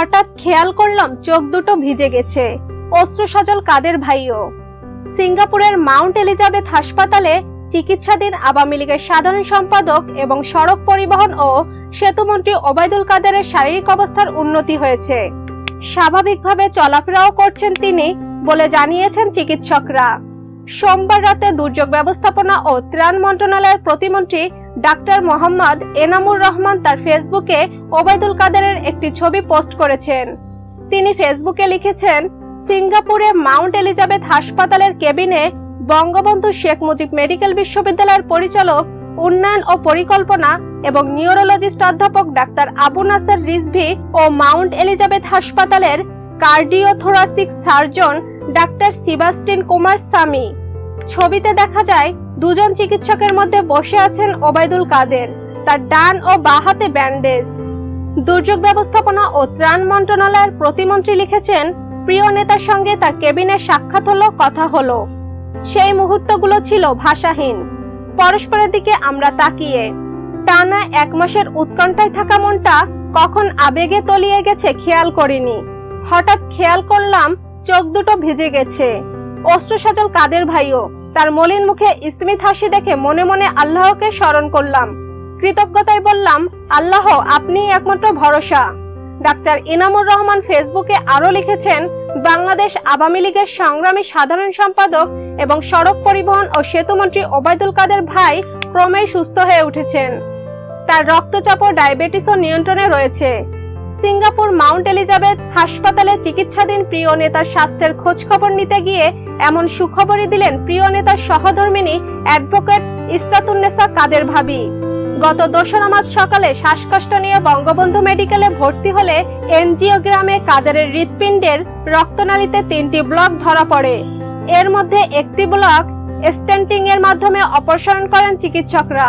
হঠাৎ খেয়াল করলাম চোখ দুটো ভিজে গেছে। অস্ত্র সজল কাদের ভাইও। সিঙ্গাপুরের মাউন্ট এলিজাবেথ হাসপাতালে চিকিৎসাধীন আওয়ামী লীগের সাধারণ সম্পাদক এবং সড়ক পরিবহন ও সেতুমন্ত্রী ওবায়দুল কাদেরের শারীরিক অবস্থার উন্নতি হয়েছে। স্বাভাবিকভাবে চলাফেরাও করছেন তিনি বলে জানিয়েছেন চিকিৎসকরা। সোমবার রাতে দুর্যোগ ব্যবস্থাপনা ও ত্রাণ মন্ত্রণালয়ের প্রতিমন্ত্রী ডাক্তার মোহাম্মদ এনামুর রহমান তার ফেসবুকে ওবায়দুল কাদেরের একটি ছবি পোস্ট করেছেন। তিনি ফেসবুকে লিখেছেন, সিঙ্গাপুরে মাউন্ট এলিজাবেথ হাসপাতালের কেবিনে বঙ্গবন্ধু শেখ মুজিব মেডিকেল বিশ্ববিদ্যালয়ের পরিচালক, উন্নয়ন ও পরিকল্পনা এবং নিউরোলজিস্ট অধ্যাপক ডাক্তার আবু নাসের রিজভি ও মাউন্ট এলিজাবেথ হাসপাতালের cardiothoracic surgeon doctor Sebastian Kumar Sami ছবিতে দেখা যায়, দুজন চিকিৎসকের মধ্যে বসে আছেন ওবায়দুল কাদের, তার ডান ও বাঁ হাতে ব্যান্ডেজ। দুর্যোগ ব্যবস্থাপনা ও ত্রাণ মন্ত্রণালয়ের প্রতিমন্ত্রী লিখেছেন, প্রিয় নেতার সঙ্গে তার কেবিনে সাক্ষাৎ হলো, কথা হলো। সেই মুহূর্তগুলো ছিল ভাষাহীন। পরস্পরের দিকে আমরা তাকিয়ে। টানা এক মাসের উৎকণ্ঠায় থাকা মনটা কখন আবেগে তলিয়ে গেছে খেয়াল করিনি। হঠাৎ খেয়াল করলাম, চোখ দুটো ভিজে গেছে। অস্ত্র সজল কাদের ভাইও? তার মলিন মুখে স্মিত হাসি দেখে মনে মনে আল্লাহকে স্মরণ করলাম। কৃতজ্ঞতায় বললাম, আল্লাহ আপনি একমাত্র ভরসা। ডাক্তার ইনামুর রহমান ফেসবুকে আরও লিখেছেন, বাংলাদেশ আওয়ামী লীগের সংগ্রামী সাধারণ সম্পাদক এবং সড়ক পরিবহন ও সেতুমন্ত্রী ওবায়দুল কাদের ভাই ক্রমেই সুস্থ হয়ে উঠেছেন। তার রক্তচাপ ও ডায়াবেটিসও নিয়ন্ত্রণে রয়েছে। সিঙ্গাপুর মাউন্ট এলিজাবেথ হাসপাতালে চিকিৎসাধীন প্রিয় নেতার স্বাস্থ্যের খোঁজ খবর নিতে গিয়ে এমন সুখবরই দিলেন প্রিয় নেতার সহধর্মিনী অ্যাডভোকেট ইসরাতুন্নেসা কাদের ভাবি। গত দোসরা মাস সকালে শ্বাসকষ্ট নিয়ে বঙ্গবন্ধু মেডিকেলে ভর্তি হলে এনজিওগ্রামে কাদেরের হৃৎপিণ্ডের রক্তনালীতে তিনটি ব্লক ধরা পড়ে। এর মধ্যে একটি ব্লক স্টেন্টিং এর মাধ্যমে অপসারণ করেন চিকিৎসকরা।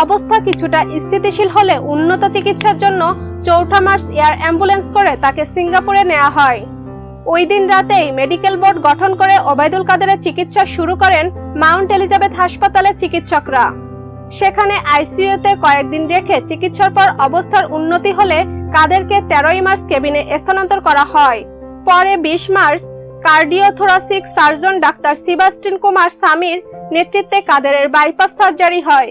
অবস্থা কিছুটা স্থিতিশীল হলে উন্নত চিকিৎসার জন্য চৌঠা মার্চ এয়ার অ্যাম্বুলেন্স করে তাকে সিঙ্গাপুরে নেওয়া হয়। ওই দিন রাতেই মেডিকেল বোর্ড গঠন করে ওবায়দুল কাদেরের চিকিৎসা শুরু করেন মাউন্ট এলিজাবেথ হাসপাতালের চিকিৎসকরা। সেখানে আইসিইউতে কয়েকদিন রেখে চিকিৎসার পর অবস্থার উন্নতি হলে কাদেরকে তেরোই মার্চ কেবিনে স্থানান্তর করা হয়। পরে বিশ March cardiothoracic surgeon doctor Sebastian Kumar Samir নেতৃত্বে কাদেরের বাইপাস সার্জারি হয়।